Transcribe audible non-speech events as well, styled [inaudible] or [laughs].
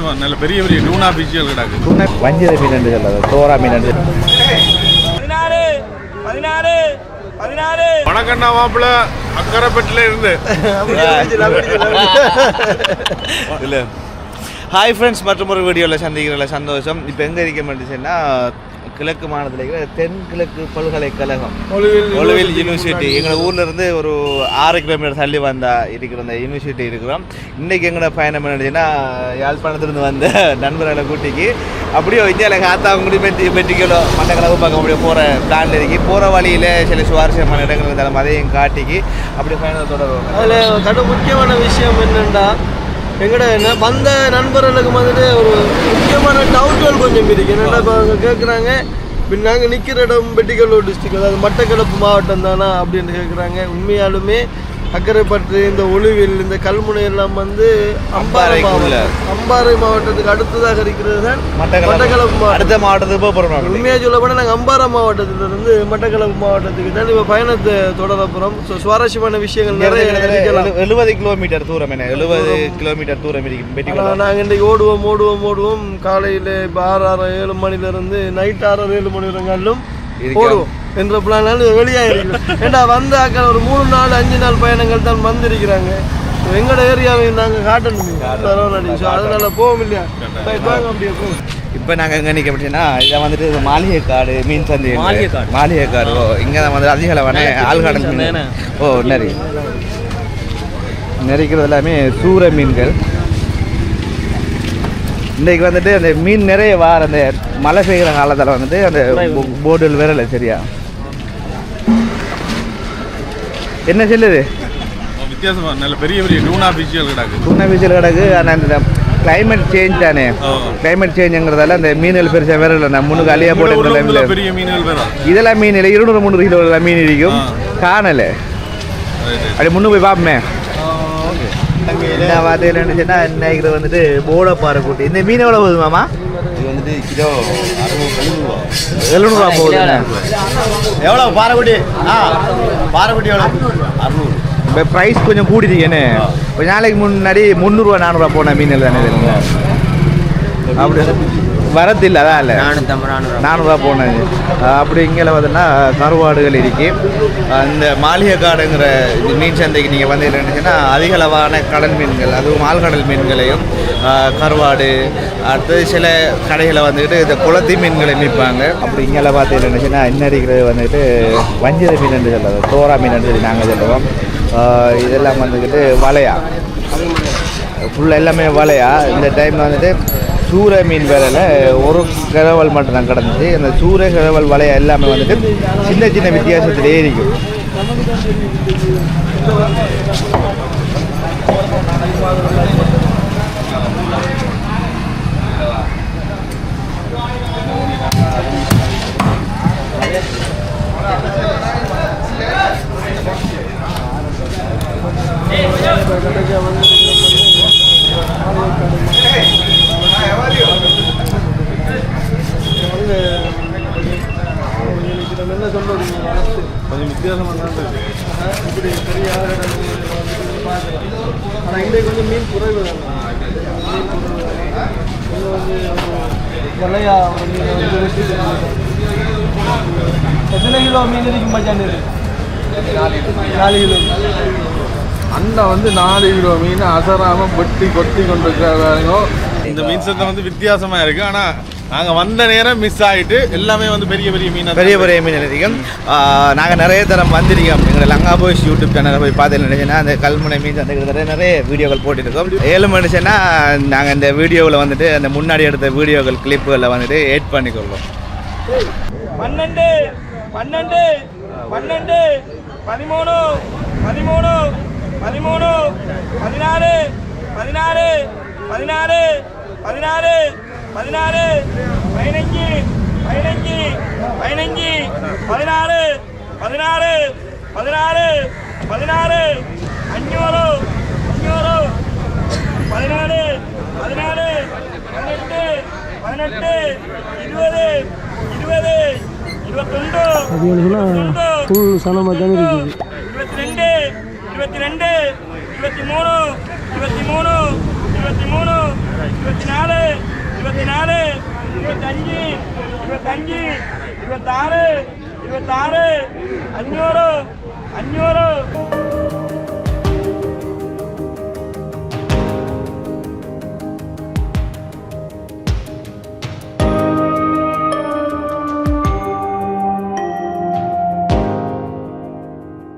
வித்தியாசமா நல்ல பெரிய பெரிய டூனா பிச்சுகள் கிடக்கு. வஞ்சிர மீன் என்று சொல்லாது தோரா மீன் என்று பதினாறு பதினாறு பதினாறு. வணக்கண்ணா மாப்பிள்ள. அக்கரைப்பட்டில இருந்து. [laughs] இல்ல. ஹாய் ஃப்ரெண்ட்ஸ் மற்றும் ஒரு வீடியோவில் சந்திக்கிறதுல சந்தோஷம். இப்போ எங்கே இருக்க மாட்டேச்சுன்னா கிழக்கு மாநிலத்தில் இருக்கிற தென்கிழக்கு பல்கலைக்கழகம் ஒலுவில் யூனிவர்சிட்டி எங்கள் ஊர்ல இருந்து ஒரு ஆறு கிலோமீட்டர் தள்ளி வந்தா இருக்கிற அந்த யூனிவர்சிட்டி இருக்கிறோம். இன்றைக்கி எங்களோட பயணம் என்னச்சுன்னா யாழ்ப்பாணத்துலேருந்து வந்த நண்பர்களை கூட்டிக்கு. அப்படியே இந்தியாவில் காத்தாங்குடி பெட்டி பெட்டிக்கலோ மட்டக்களவு பக்கம் அப்படியே போகிற பிளான்ல இருக்கு. போகிற வழியில் சில சுவாரஸ்யமான இடங்கள் இருந்தாலும் அதையும் காட்டிக்கு. அப்படியே பயணத்தை தொடரும் அதில் கடு முக்கியமான விஷயம் என்னென்னா எங்கடா என்ன வந்த நண்பர்களுக்கு வந்துட்டு ஒரு முக்கியமான டவுட்கள் கொஞ்சம் இருக்கு. என்னென்னா இப்போ அவங்க கேட்குறாங்க இப்போ நாங்கள் நிற்கிற இடம் பெட்டிக்கல்லூர் டிஸ்ட்ரிக்ட் அதாவது மட்டக்களப்பு மாவட்டம் தானா அப்படின்னு கேட்குறாங்க உண்மையாலுமே அக்கரைப்பற்று இந்த ஒளிவில் இந்த கல்முனை எல்லாம் வந்து அம்பாறை. மாவட்டம். அம்பாறை மாவட்டத்துக்கு அடுத்ததாக இருக்கிறது தான் மட்டக்களப்பு. அடுத்த மாவட்டத்துக்கு போக போகிறோம் உண்மையாக சொல்ல போனால் நாங்கள் அம்பாறை மாவட்டத்திலிருந்து மட்டக்களப்பு மாவட்டத்துக்கு தான் இப்போ பயணத்தை தொடர போகிறோம் ஸோ சுவாரஸ்யமான விஷயங்கள் நிறைய எழுபது கிலோமீட்டர் தூரம் என்ன? எழுபது கிலோமீட்டர் தூரம் இருக்கு. நாங்கள் இன்றைக்கி ஓடுவோம் ஓடுவோம் ஓடுவோம். காலையில் இப்போ ஆறு ஆறு ஏழு மணிலேருந்து நைட் ஆறு ஏழு மணி இருக்கா? ஓடுவோம். என்ற பிளானால் வெளியாகிருக்கிறோம் ஏண்டா வந்த ஆக்கள் ஒரு மூணு நாள் அஞ்சு நாள் பயணங்கள் தான் வந்திருக்கிறாங்க. எங்களோட ஏரியாவை நாங்கள் காட்டணும் அதனால போவோம் இல்லையா? அப்படியே போவோம். இப்போ நாங்கள் எங்கே நிற்க அப்படின்னா இதை வந்துட்டு இது மாளிகை காடு மீன் சந்தை மாளிகை காடு. மாளிகை காடு. ஓ இங்கே தான் வந்து அதிக அளவான ஆழ்கடல் மீன் ஓ நெறி நெறிக்கிறது எல்லாமே சூற மீன்கள். இன்றைக்கு வந்துட்டு அந்த மீன் நிறைய வார அந்த மழை பெய்கிற காலத்தில் வந்துட்டு அந்த போர்டில் விரல சரியா? என்ன செல்லுது? வித்தியாசமா நல்ல பெரிய பெரிய டூனா பிச்சுகள் கிடக்கு. துணை வீச்சல் கிடக்கு. ஆனால் இந்த கிளைமேட் சேஞ்ச் தானே. கிளைமேட் சேஞ்சுங்கிறதால அந்த மீன்கள் பெருசாக வேற இல்லை நான் முன்னுக்கு அழியா போட்டு பெரிய மீன்கள் வேற. இதெல்லாம் மீன் இல்லை. இருநூறு முந்நூறு கிலோ மீன் இருக்கும். காணல. அப்படி முன்னு போய் பார்ப்போமே என்ன வார்த்தையில் இருந்துச்சுன்னா இன்னைக்கு வந்துட்டு போடப்பாறை கூட்டி. இந்த மீன் எவ்வளோ போகுது மாமா? வந்துட்டு கிலோ அறுநூறு எழுநூறுவா. போகுது எவ்வளோ பாறைக்குட்டி ஆ பாறைக்குட்டி எவ்வளோ அறுநூறு. இப்போ ப்ரைஸ் கொஞ்சம் கூடிருக்கேன்னு கொஞ்ச நாளைக்கு முன்னாடி முந்நூறுரூவா நானூறுரூவா போன மீன் தானே அப்படி. வரதில்லை அதான் இல்லை. நானூறுரூவா போனது. அப்படி இங்கே பார்த்தீங்கன்னா கருவாடுகள் இருக்கு. அந்த மாளிகை காடுங்கிற மீன் சந்தைக்கு நீங்கள் வந்து இருந்துச்சுன்னா அதிக அளவான கடல் மீன்கள் அதுவும் ஆழ்கடல் மீன்களையும் கருவாடு அடுத்தது சில கடைகளை வந்துக்கிட்டு இந்த குளத்தி மீன்களை விற்பாங்க. அப்படி இங்கே பார்த்து இருந்துச்சுன்னா இருக்கிறது வந்துக்கிட்டு வஞ்சிர மீன் என்று சொல்லுறது தோரா மீன் என்று சொல்லி நாங்கள் சொல்லுவோம். இதெல்லாம் வந்துக்கிட்டு வலையா? ஃபுல்லாக எல்லாமே வலையா? இந்த டைமில் வந்துட்டு சூறை மீன் வேலையில் ஒரு கிழவல் மட்டும் தான் கிடந்துச்சு அந்த சூறை கிழவல் வலையை எல்லாமே வந்துட்டு சின்ன சின்ன வித்தியாசத்திலே இருக்கும் வந்து கொஞ்சம் வித்தியாசமா தான் இருக்கு இப்படி பெரிய ஆனால் இங்கே கொஞ்சம் மீன் குறைவு. இங்க வந்து. எத்தனை கிலோ மீன் இருக்கும் மச்சான் நாலு கிலோ. அண்டா வந்து நாலு கிலோ மீன் அசராம வெட்டி கொட்டி கொண்டு இருக்கிறாங்க இந்த மீன் சந்தை வந்து வித்தியாசமா இருக்கு. ஆனா நாங்க வந்த நேரம் மிஸ் ஆயிட்டு எல்லாமே வந்து பெரிய பெரிய மீன் பெரிய பெரிய மீன் இருக்கும் நாங்கள் நிறைய தரம் வந்திருக்கோம். எங்களை லங்கா பாய்ஸ் யூடியூப் சேனலில் போய் பார்த்து நினைச்சேன்னா அந்த கல்முனை மீன் சந்தை கிட்டத்தட்ட நிறைய வீடியோக்கள் போட்டுருக்கோம். ஏழு மணிச்சுன்னா நாங்கள் இந்த வீடியோவில் வந்துட்டு அந்த முன்னாடி எடுத்த வீடியோக்கள் கிளிப்புகளில் வந்துட்டு ஏட் பண்ணிக்கொள்வோம். பன்னெண்டு பன்னெண்டு பன்னெண்டு பதிமூணு பதிமூணு பதிமூணு பதினாறு பதினாறு பதினாறு பதினாறு பதினாறு பதினஞ்சு பதினஞ்சு பதினஞ்சு பதினாறு பதினாறு பதினாறு பதினாறு அஞ்சூறு அஞ்சூறு பதினாலு பதினாலு பதினெட்டு பதினெட்டு இருபது இருபது இருபத்தொன்று இருபத்தொன்று இருபத்தி ரெண்டு இருபத்தி ரெண்டு இருபத்தி மூணு இருபத்தி மூணு இருபத்தி மூணு இருபத்தி நாலு இருபத்தி நாலு இருபத்தஞ்சு இருபத்தஞ்சு இருபத்தாறு இருபத்தாறு அஞ்சூறு அஞ்சூறு.